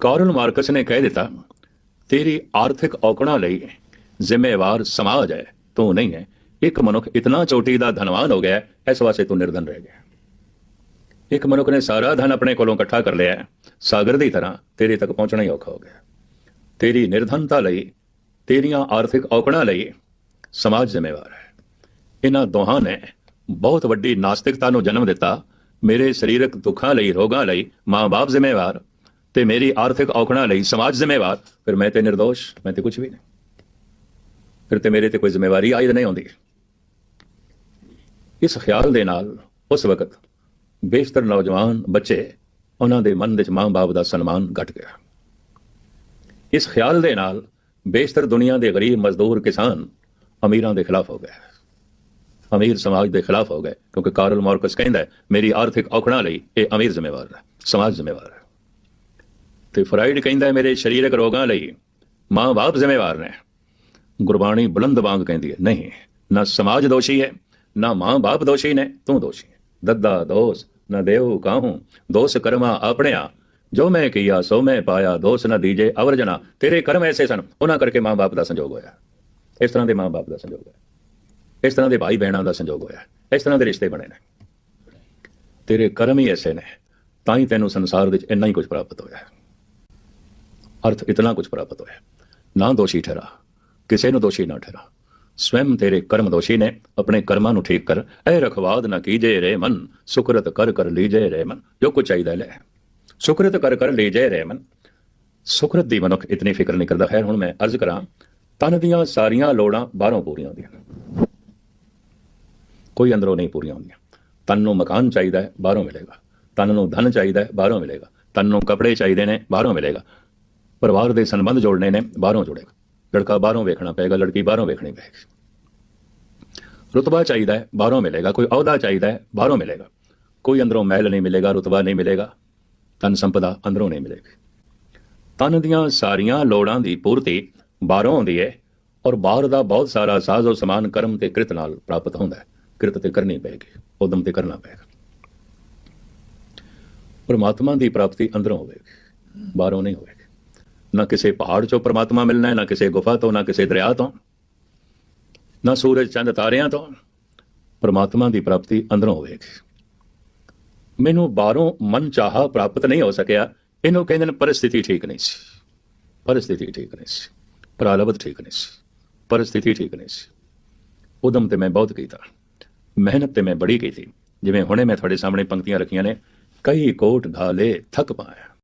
Karl Marx ਨੇ ਕਹਿ ਦਿੱਤਾ, ਤੇਰੀ ਆਰਥਿਕ ਔਕੜਾਂ ਲਈ ਜ਼ਿੰਮੇਵਾਰ ਸਮਾਜ ਹੈ, ਤੂੰ ਨਹੀਂ ਹੈ। ਇੱਕ ਮਨੁੱਖ ਇਤਨਾ ਚੋਟੀ ਦਾ ਧਨਵਾਨ ਹੋ ਗਿਆ, ਇਸ ਵਾਸਤੇ ਤੂੰ ਨਿਰਧਨ ਰਹਿ ਗਿਆ। ਇੱਕ ਮਨੁੱਖ ਨੇ ਸਾਰਾ ਧਨ ਆਪਣੇ ਕੋਲੋਂ ਇਕੱਠਾ ਕਰ ਲਿਆ, ਸਾਗਰ ਦੀ ਤਰ੍ਹਾਂ ਤੇਰੇ ਤੱਕ ਪਹੁੰਚਣਾ ਹੀ ਔਖਾ ਹੋ ਗਿਆ। ਤੇਰੀ ਨਿਰਧਨਤਾ ਲਈ, ਤੇਰੀਆਂ ਆਰਥਿਕ ਔਕੜਾਂ ਲਈ ਸਮਾਜ ਜ਼ਿੰਮੇਵਾਰ ਹੈ। ਇਹਨਾਂ ਦੋਹਾਂ ਨੇ ਬਹੁਤ ਵੱਡੀ ਨਾਸਤਿਕਤਾ ਨੂੰ ਜਨਮ ਦਿੱਤਾ, ਮੇਰੇ ਸਰੀਰਕ ਦੁੱਖਾਂ ਲਈ, ਰੋਗਾਂ ਲਈ ਮਾਂ-ਬਾਪ ਜ਼ਿੰਮੇਵਾਰ ਤੇ ਮੇਰੀ ਆਰਥਿਕ ਔਕੜਾਂ ਲਈ ਸਮਾਜ ਜ਼ਿੰਮੇਵਾਰ। ਫਿਰ ਮੈਂ ਤੇ નિર્ਦੋਸ਼ ਮੈਂ ਤੇ ਕੁਝ ਵੀ ਨਹੀਂ। ਫਿਰ ਤੇ ਮੇਰੇ ਤੇ ਕੋਈ ਜ਼ਿੰਮੇਵਾਰੀ ਆਇਦ ਨਹੀਂ ਹੁੰਦੀ। ਇਸ ਖਿਆਲ ਦੇ ਨਾਲ ਉਸ ਵਕਤ ਬੇਸ਼ਤਰ ਨੌਜਵਾਨ ਬੱਚੇ ਉਹਨਾਂ ਦੇ ਮਨ ਵਿੱਚ ਮਾਂ-ਬਾਪ ਦਾ ਸਨਮਾਨ ਘਟ ਗਿਆ। ਇਸ ਖਿਆਲ ਦੇ ਨਾਲ ਬੇਸ਼ਤਰ ਦੁਨੀਆ ਦੇ ਗਰੀਬ ਮਜ਼ਦੂਰ ਕਿਸਾਨ ਅਮੀਰਾਂ ਦੇ ਖਿਲਾਫ ਹੋ ਗਏ। ਅਮੀਰ ਸਮਾਜ ਦੇ ਖਿਲਾਫ ਹੋ ਗਏ, ਕਿਉਂਕਿ ਕਾਰਲ ਮਾਰਕਸ ਕਹਿੰਦਾ ਮੇਰੀ ਆਰਥਿਕ ਔਕੜਾਂ ਲਈ ਇਹ ਅਮੀਰ ਜ਼ਿੰਮੇਵਾਰ ਹੈ, ਸਮਾਜ ਜ਼ਿੰਮੇਵਾਰ ਹੈ। ਤੇ ਫਰਾਈਡ ਕਹਿੰਦਾ ਮੇਰੇ ਸਰੀਰਕ ਰੋਗਾਂ ਲਈ ਮਾਂ-ਬਾਪ ਜ਼ਿੰਮੇਵਾਰ ਨੇ। ਗੁਰਬਾਣੀ ਬੁਲੰਦ ਵਾਂਗ ਕਹਿੰਦੀ ਹੈ, ਨਹੀਂ, ਨਾ ਸਮਾਜ ਦੋਸ਼ੀ ਹੈ, ਨਾ ਮਾਂ-ਬਾਪ ਦੋਸ਼ੀ ਨੇ, ਤੂੰ ਦੋਸ਼ੀ ਦੱਦਾ ਦੋਸ ਨਾ ਦੇਉ ਕਾਹੂੰ, ਦੋਸ ਕਰਮਾ ਆਪਣਿਆ, ਜੋ ਮੈਂ ਕੀਆ, ਸੋ ਮੈਂ ਪਾਇਆ, ਦੋਸ ਨਾ ਦੀਜੇ ਅਵਰਜਨਾ, ਤੇਰੇ ਕਰਮ ਐਸੇ ਸਨ, ਉਹਨਾਂ ਕਰਕੇ ਮਾਂ-ਬਾਪ ਦਾ ਸੰਜੋਗ ਹੋਇਆ। ਇਸ ਤਰ੍ਹਾਂ ਦੇ ਮਾਂ-ਬਾਪ ਦਾ ਸੰਜੋਗ ਹੋਇਆ। ਇਸ ਤਰ੍ਹਾਂ ਦੇ ਭਾਈ ਬਹਿਣਾਂ ਦਾ ਸੰਜੋਗ ਹੋਇਆ। ਇਸ ਤਰ੍ਹਾਂ ਦੇ ਰਿਸ਼ਤੇ ਬਣੇ ਨੇ। ਤੇਰੇ ਕਰਮ ਹੀ ਐਸੇ ਨੇ, ਤਾਂ ਹੀ ਤੈਨੂੰ ਸੰਸਾਰ ਵਿੱਚ ਇੰਨਾ ਹੀ ਕੁਝ ਪ੍ਰਾਪਤ ਹੋਇਆ। ਅਰਥ ਇਤਨਾ ਕੁਝ ਪ੍ਰਾਪਤ ਹੋਇਆ। ਨਾ ਦੋਸ਼ੀ ਠਹਿਰਾ, ਕਿਸੇ ਨੂੰ ਦੋਸ਼ੀ ਨਾ ਠਹਿਰਾ। ਸਵੈਮ ਤੇਰੇ ਕਰਮ ਦੋਸ਼ੀ ਨੇ, ਆਪਣੇ ਕਰਮਾਂ ਨੂੰ ਠੀਕ ਕਰ। ਐ ਰਖਵਾਦ ਨਾ ਕੀਜੇ ਰੇ ਮਨ, ਸੁਕਰਤ ਕਰ ਕਰ ਲੀਜੇ ਰੇ ਮਨ। ਜੋ ਕੁਝ ਚਾਹੀਦਾ ਲੈ। ਸੁਕਰਤ ਕਰ ਕਰ ਲੀਜੇ ਰੇ ਮਨ। ਸੁਕਰਤ ਦੀ ਮਨੁੱਖ ਇਤਨੀ ਫਿਕਰ ਨਹੀਂ ਕਰਦਾ। ਹੈ ਹੁਣ ਮੈਂ ਅਰਜ਼ ਕਰਾਂ, ਤਨ ਦੀਆਂ ਸਾਰੀਆਂ ਲੋੜਾਂ ਬਾਹਰੋਂ ਪੂਰੀਆਂ ਹੁੰਦੀਆਂ ਕੋਈ ਅੰਦਰੋਂ ਨਹੀਂ ਪੂਰੀਆਂ ਹੁੰਦੀਆਂ। ਤਨ ਨੂੰ ਮਕਾਨ ਚਾਹੀਦਾ ਹੈ, ਬਾਹਰੋਂ ਮਿਲੇਗਾ। ਤਨ ਨੂੰ ਧਨ ਚਾਹੀਦਾ ਹੈ, ਬਾਹਰੋਂ ਮਿਲੇਗਾ। ਤਨ ਨੂੰ ਕੱਪੜੇ ਚਾਹੀਦੇ ਨੇ, ਬਾਹਰੋਂ ਮਿਲੇਗਾ। ਪਰਿਵਾਰ ਦੇ ਸੰਬੰਧ ਜੋੜਨੇ ਨੇ, ਬਾਹਰੋਂ ਜੁੜੇਗਾ। ਲੜਕਾ ਬਾਹਰੋਂ ਵੇਖਣਾ ਪਏਗਾ, ਲੜਕੀ ਬਾਹਰੋਂ ਵੇਖਣੀ ਪਏਗੀ। ਰੁਤਬਾ ਚਾਹੀਦਾ ਹੈ, ਬਾਹਰੋਂ ਮਿਲੇਗਾ। ਕੋਈ ਅਹੁਦਾ ਚਾਹੀਦਾ ਹੈ, ਬਾਹਰੋਂ ਮਿਲੇਗਾ। ਕੋਈ ਅੰਦਰੋਂ ਮਹਿਲ ਨਹੀਂ ਮਿਲੇਗਾ, ਰੁਤਬਾ ਨਹੀਂ ਮਿਲੇਗਾ। ਤਨ ਸੰਪਦਾ ਅੰਦਰੋਂ ਨਹੀਂ ਮਿਲੇਗੀ। ਤਨ ਦੀਆਂ ਸਾਰੀਆਂ ਲੋੜਾਂ ਦੀ ਪੂਰਤੀ ਬਾਹਰੋਂ ਆਉਂਦੀ ਹੈ ਔਰ ਬਾਹਰ ਦਾ ਬਹੁਤ ਸਾਰਾ ਸਾਜ਼ੋ ਸਮਾਨ ਕਰਮ ਤੇ ਕਿਰਤ ਨਾਲ ਪ੍ਰਾਪਤ ਹੁੰਦਾ ਹੈ। ਕਿਰਤ ਤੇ ਕਰਨੀ ਪਏਗੀ, ਉਦਮ ਤੇ ਕਰਨਾ ਪਏਗਾ। ਪਰਮਾਤਮਾ ਦੀ ਪ੍ਰਾਪਤੀ ਅੰਦਰੋਂ ਹੋਵੇਗੀ, ਬਾਹਰੋਂ ਨਹੀਂ ਹੋਵੇਗੀ। ਨਾ ਕਿਸੇ ਪਹਾੜ ਚੋਂ ਪਰਮਾਤਮਾ ਮਿਲਣਾ ਹੈ ਨਾ ਕਿਸੇ ਗੁਫਾ ਤੋਂ, ਨਾ ਕਿਸੇ ਦਰਿਆ ਤੋਂ, ਨਾ ਸੂਰਜ ਚੰਦ ਤਾਰਿਆਂ ਤੋਂ, ਪਰਮਾਤਮਾ ਦੀ ਪ੍ਰਾਪਤੀ ਅੰਦਰੋਂ ਹੋਵੇਗੀ। ਮੈਨੂੰ ਬਾਹਰੋਂ ਮਨ ਚਾਹਾ ਪ੍ਰਾਪਤ ਨਹੀਂ ਹੋ ਸਕਿਆ। ਇਹਨੂੰ ਕਹਿੰਦੇ ਨੇ ਪਰਿਸਥਿਤੀ ਠੀਕ ਨਹੀਂ ਸੀ। ਪਰਿਸਥਿਤੀ ਠੀਕ ਨਹੀਂ ਸੀ। ਪ੍ਰਾਲਬਧ ਠੀਕ ਨਹੀਂ ਸੀ। ਪਰਿਸਥਿਤੀ ਠੀਕ ਨਹੀਂ ਸੀ। ਉਦਮ ਤੇ ਮੈਂ ਬਹੁਤ ਕੀਤਾ। ਮਿਹਨਤ ਤੇ ਮੈਂ ਬੜੀ ਕੀਤੀ। ਜਿਵੇਂ ਹੁਣੇ ਮੈਂ ਤੁਹਾਡੇ ਸਾਹਮਣੇ ਪੰਕਤੀਆਂ ਰੱਖੀਆਂ ਨੇ, ਕਈ ਕੋਟ ਘਾਲੇ ਥੱਕ ਪਾਇਆ।